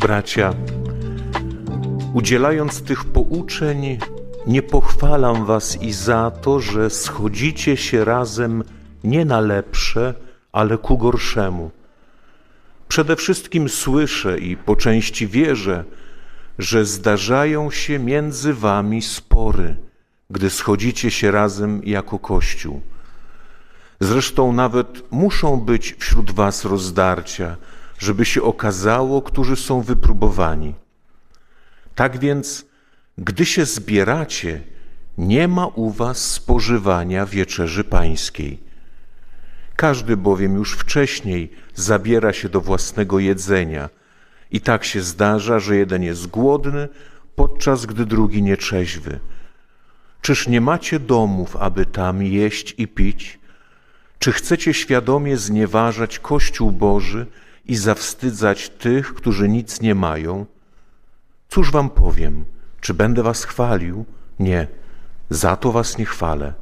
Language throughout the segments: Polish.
Bracia, udzielając tych pouczeń, nie pochwalam was i za to, że schodzicie się razem nie na lepsze, ale ku gorszemu. Przede wszystkim słyszę i po części wierzę, że zdarzają się między wami spory, gdy schodzicie się razem jako Kościół. Zresztą nawet muszą być wśród was rozdarcia, żeby się okazało, którzy są wypróbowani. Tak więc, gdy się zbieracie, nie ma u was spożywania wieczerzy pańskiej. Każdy bowiem już wcześniej zabiera się do własnego jedzenia i tak się zdarza, że jeden jest głodny, podczas gdy drugi nieczeźwy. Czyż nie macie domów, aby tam jeść i pić? Czy chcecie świadomie znieważać Kościół Boży i zawstydzać tych, którzy nic nie mają? Cóż wam powiem? Czy będę was chwalił? Nie, za to was nie chwalę.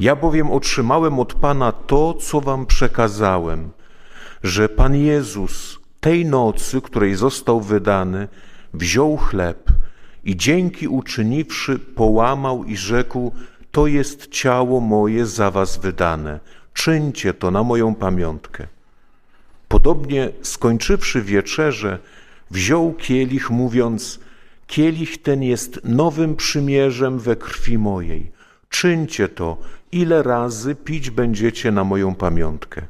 Ja bowiem otrzymałem od Pana to, co wam przekazałem, że Pan Jezus tej nocy, której został wydany, wziął chleb i dzięki uczyniwszy połamał i rzekł: To jest ciało moje za was wydane. Czyńcie to na moją pamiątkę. Podobnie skończywszy wieczerzę, wziął kielich, mówiąc: Kielich ten jest nowym przymierzem we krwi mojej. Czyńcie to, ile razy pić będziecie na moją pamiątkę.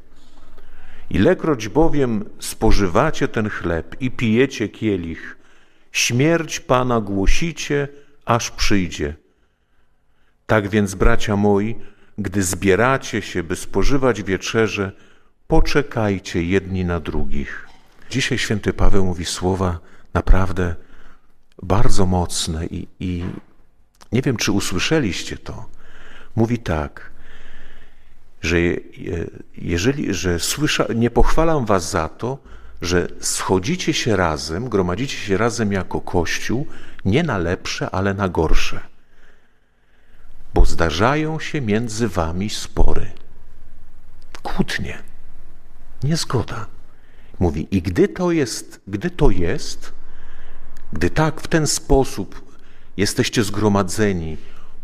Ilekroć bowiem spożywacie ten chleb i pijecie kielich, śmierć Pana głosicie, aż przyjdzie. Tak więc, bracia moi, gdy zbieracie się, by spożywać wieczerze, poczekajcie jedni na drugich. Dzisiaj święty Paweł mówi słowa naprawdę bardzo mocne i, i nie wiem, czy usłyszeliście to. Mówi tak, że jeżeli, że słysza, nie pochwalam was za to, że schodzicie się razem, gromadzicie się razem jako Kościół, nie na lepsze, ale na gorsze. Bo zdarzają się między wami spory, kłótnie, niezgoda. Mówi, i gdy to jest, gdy to jest, gdy tak w ten sposób jesteście zgromadzeni,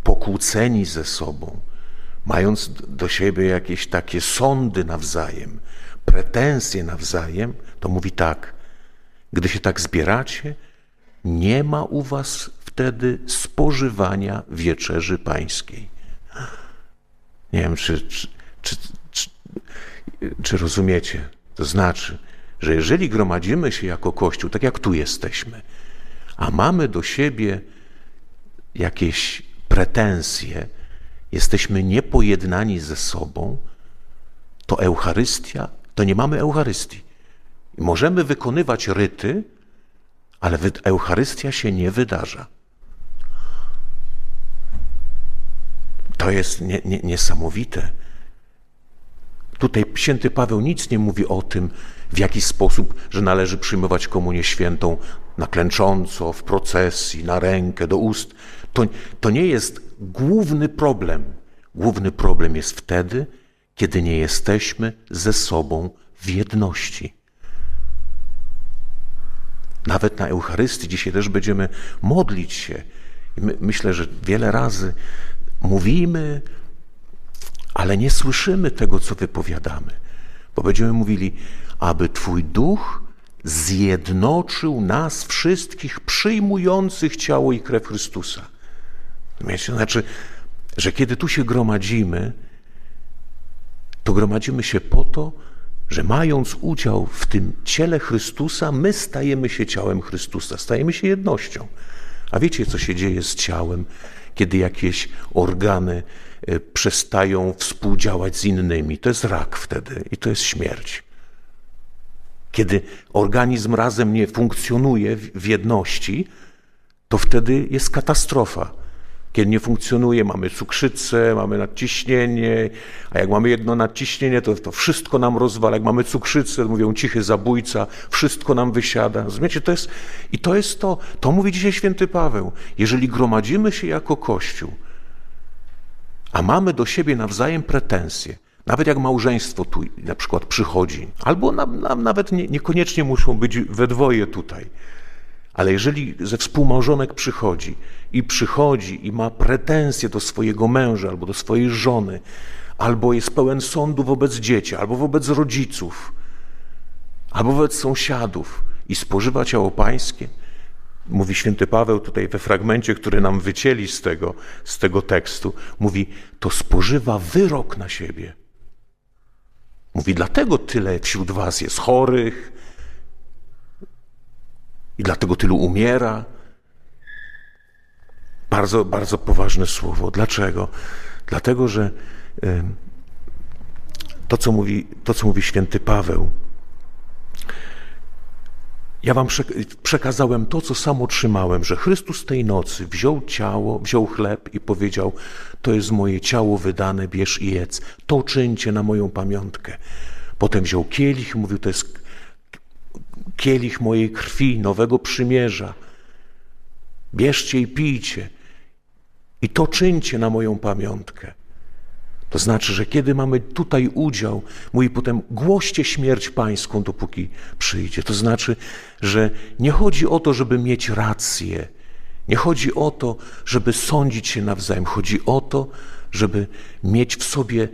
pokłóceni ze sobą, mając do siebie jakieś takie sądy nawzajem, pretensje nawzajem, to mówi tak: gdy się tak zbieracie, nie ma u was wtedy spożywania wieczerzy pańskiej. Nie wiem, czy, czy, czy, czy, rozumiecie. To znaczy, że jeżeli gromadzimy się jako Kościół, tak jak tu jesteśmy, a mamy do siebie jakieś pretensje, jesteśmy niepojednani ze sobą, to Eucharystia, to nie mamy Eucharystii. Możemy wykonywać ryty, ale Eucharystia się nie wydarza. To jest nie, nie, niesamowite. Tutaj święty Paweł nic nie mówi o tym, w jaki sposób, że należy przyjmować komunię świętą na klęcząco, w procesji, na rękę, do ust. To, to nie jest główny problem. Główny problem jest wtedy, kiedy nie jesteśmy ze sobą w jedności. Nawet na Eucharystii dzisiaj też będziemy modlić się. My, myślę, że wiele razy mówimy, ale nie słyszymy tego, co wypowiadamy, bo będziemy mówili, aby Twój duch zjednoczył nas wszystkich przyjmujących ciało i krew Chrystusa. Wiecie, znaczy, że kiedy tu się gromadzimy, to gromadzimy się po to, że mając udział w tym ciele Chrystusa, my stajemy się ciałem Chrystusa, stajemy się jednością. A wiecie, co się dzieje z ciałem, kiedy jakieś organy e, przestają współdziałać z innymi? To jest rak wtedy i to jest śmierć. Kiedy organizm razem nie funkcjonuje w jedności, to wtedy jest katastrofa. Kiedy nie funkcjonuje, mamy cukrzycę, mamy nadciśnienie, a jak mamy jedno nadciśnienie, to, to wszystko nam rozwala. Jak mamy cukrzycę, mówią cichy zabójca, wszystko nam wysiada. Rozumiecie, to jest, i to jest to, to mówi dzisiaj święty Paweł. Jeżeli gromadzimy się jako Kościół, a mamy do siebie nawzajem pretensje, Nawet jak małżeństwo tu na przykład przychodzi, albo na, na, nawet nie, niekoniecznie muszą być we dwoje tutaj, ale jeżeli ze współmałżonek przychodzi i przychodzi i ma pretensje do swojego męża albo do swojej żony, albo jest pełen sądu wobec dzieci, albo wobec rodziców, albo wobec sąsiadów i spożywa ciało pańskie, mówi święty Paweł tutaj we fragmencie, który nam wycięli z tego, z tego tekstu, mówi, to spożywa wyrok na siebie. Mówi, dlatego tyle wśród was jest chorych i dlatego tylu umiera. Bardzo, bardzo poważne słowo. Dlaczego? Dlatego, że to, co mówi, to, co mówi święty Paweł, ja wam przekazałem to, co sam otrzymałem, że Chrystus tej nocy wziął ciało, wziął chleb i powiedział: To jest moje ciało wydane, bierz i jedz. To czyńcie na moją pamiątkę. Potem wziął kielich i mówił: To jest kielich mojej krwi, nowego przymierza. Bierzcie i pijcie. I to czyńcie na moją pamiątkę. To znaczy, że kiedy mamy tutaj udział, mówi potem głoście śmierć pańską, dopóki przyjdzie. To znaczy, że nie chodzi o to, żeby mieć rację. Nie chodzi o to, żeby sądzić się nawzajem. Chodzi o to, żeby mieć w sobie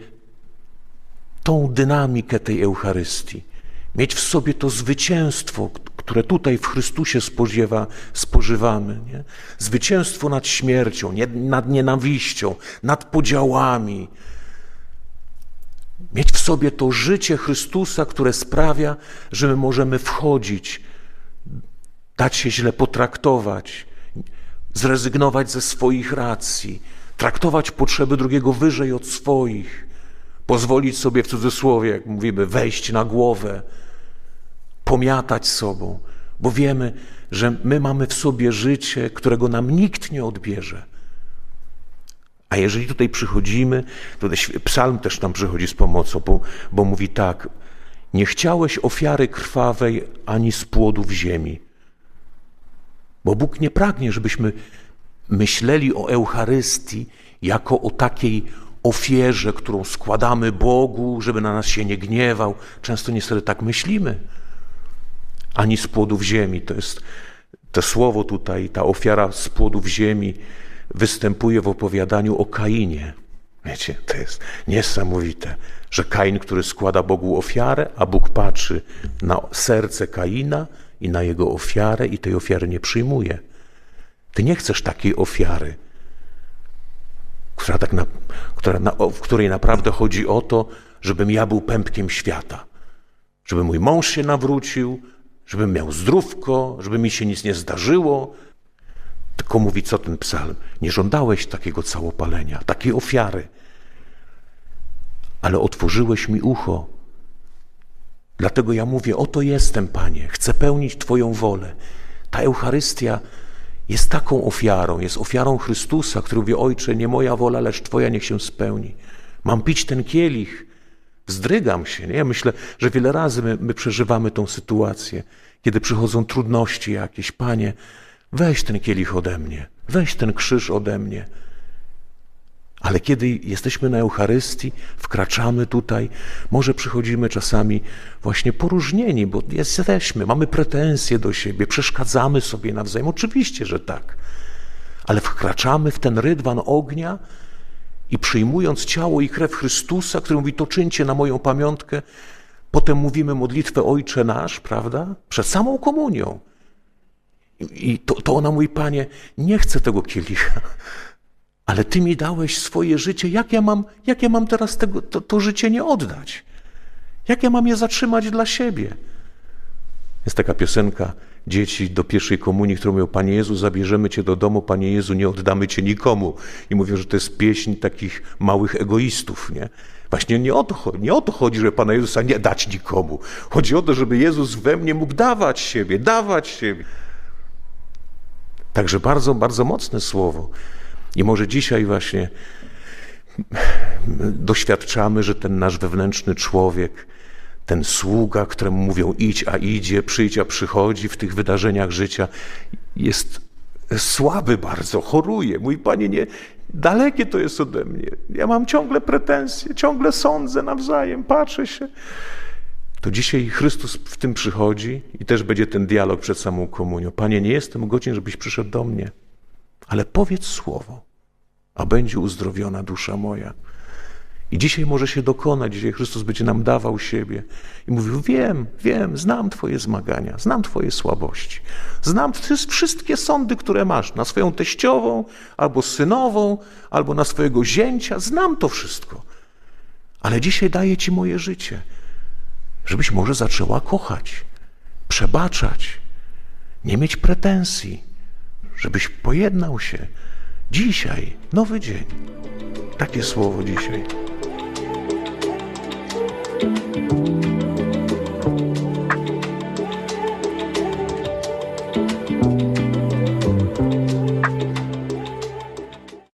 tą dynamikę tej Eucharystii. Mieć w sobie to zwycięstwo, które tutaj w Chrystusie spożywa, spożywamy. Nie? Zwycięstwo nad śmiercią, nie, nad nienawiścią, nad podziałami, Mieć w sobie to życie Chrystusa, które sprawia, że my możemy wchodzić, dać się źle potraktować, zrezygnować ze swoich racji, traktować potrzeby drugiego wyżej od swoich, pozwolić sobie w cudzysłowie, jak mówimy, wejść na głowę, pomiatać sobą, bo wiemy, że my mamy w sobie życie, którego nam nikt nie odbierze. A jeżeli tutaj przychodzimy, to psalm też nam przychodzi z pomocą, bo, bo mówi tak, nie chciałeś ofiary krwawej ani z płodów ziemi. Bo Bóg nie pragnie, żebyśmy myśleli o Eucharystii jako o takiej ofierze, którą składamy Bogu, żeby na nas się nie gniewał. Często niestety tak myślimy. Ani z płodów ziemi. To jest to słowo tutaj, ta ofiara z płodów ziemi występuje w opowiadaniu o Kainie. Wiecie, to jest niesamowite, że Kain, który składa Bogu ofiarę, a Bóg patrzy na serce Kaina i na jego ofiarę i tej ofiary nie przyjmuje. Ty nie chcesz takiej ofiary, która tak na, która na, w której naprawdę chodzi o to, żebym ja był pępkiem świata, żeby mój mąż się nawrócił, żebym miał zdrówko, żeby mi się nic nie zdarzyło, tylko mówi, co ten psalm? Nie żądałeś takiego całopalenia, takiej ofiary, ale otworzyłeś mi ucho. Dlatego ja mówię, oto jestem, Panie, chcę pełnić Twoją wolę. Ta Eucharystia jest taką ofiarą, jest ofiarą Chrystusa, który mówi, Ojcze, nie moja wola, lecz Twoja niech się spełni. Mam pić ten kielich, wzdrygam się. Nie? Ja myślę, że wiele razy my, my przeżywamy tą sytuację, kiedy przychodzą trudności jakieś. Panie, Weź ten kielich ode mnie, weź ten krzyż ode mnie. Ale kiedy jesteśmy na Eucharystii, wkraczamy tutaj, może przychodzimy czasami właśnie poróżnieni, bo jesteśmy, mamy pretensje do siebie, przeszkadzamy sobie nawzajem. Oczywiście, że tak. Ale wkraczamy w ten rydwan ognia i przyjmując ciało i krew Chrystusa, który mówi, to czyńcie na moją pamiątkę, potem mówimy modlitwę Ojcze Nasz, prawda? Przed samą komunią. I to, to ona mówi, Panie, nie chcę tego kielicha, ale Ty mi dałeś swoje życie, jak ja mam, jak ja mam teraz tego, to, to życie nie oddać? Jak ja mam je zatrzymać dla siebie? Jest taka piosenka dzieci do pierwszej komunii, którą mówią, Panie Jezu, zabierzemy Cię do domu, Panie Jezu, nie oddamy Cię nikomu. I mówią, że to jest pieśń takich małych egoistów, nie? Właśnie nie o to, nie o to chodzi, żeby Pana Jezusa nie dać nikomu. Chodzi o to, żeby Jezus we mnie mógł dawać siebie, dawać siebie. Także bardzo, bardzo mocne słowo. I może dzisiaj właśnie doświadczamy, że ten nasz wewnętrzny człowiek, ten sługa, któremu mówią idź, a idzie, przyjdź, a przychodzi w tych wydarzeniach życia, jest słaby bardzo, choruję. Mój Panie, nie, dalekie to jest ode mnie. Ja mam ciągle pretensje, ciągle sądzę nawzajem, patrzę się. To dzisiaj Chrystus w tym przychodzi i też będzie ten dialog przed samą komunią. Panie, nie jestem godzien, żebyś przyszedł do mnie, ale powiedz słowo, a będzie uzdrowiona dusza moja. I dzisiaj może się dokonać, dzisiaj Chrystus będzie nam dawał siebie i mówił: Wiem, wiem, znam Twoje zmagania, znam Twoje słabości, znam wszystkie sądy, które masz na swoją teściową, albo synową, albo na swojego zięcia, znam to wszystko. Ale dzisiaj daję Ci moje życie, żebyś może zaczęła kochać, przebaczać, nie mieć pretensji, żebyś pojednał się. Dzisiaj, nowy dzień. Takie słowo dzisiaj. Thank you.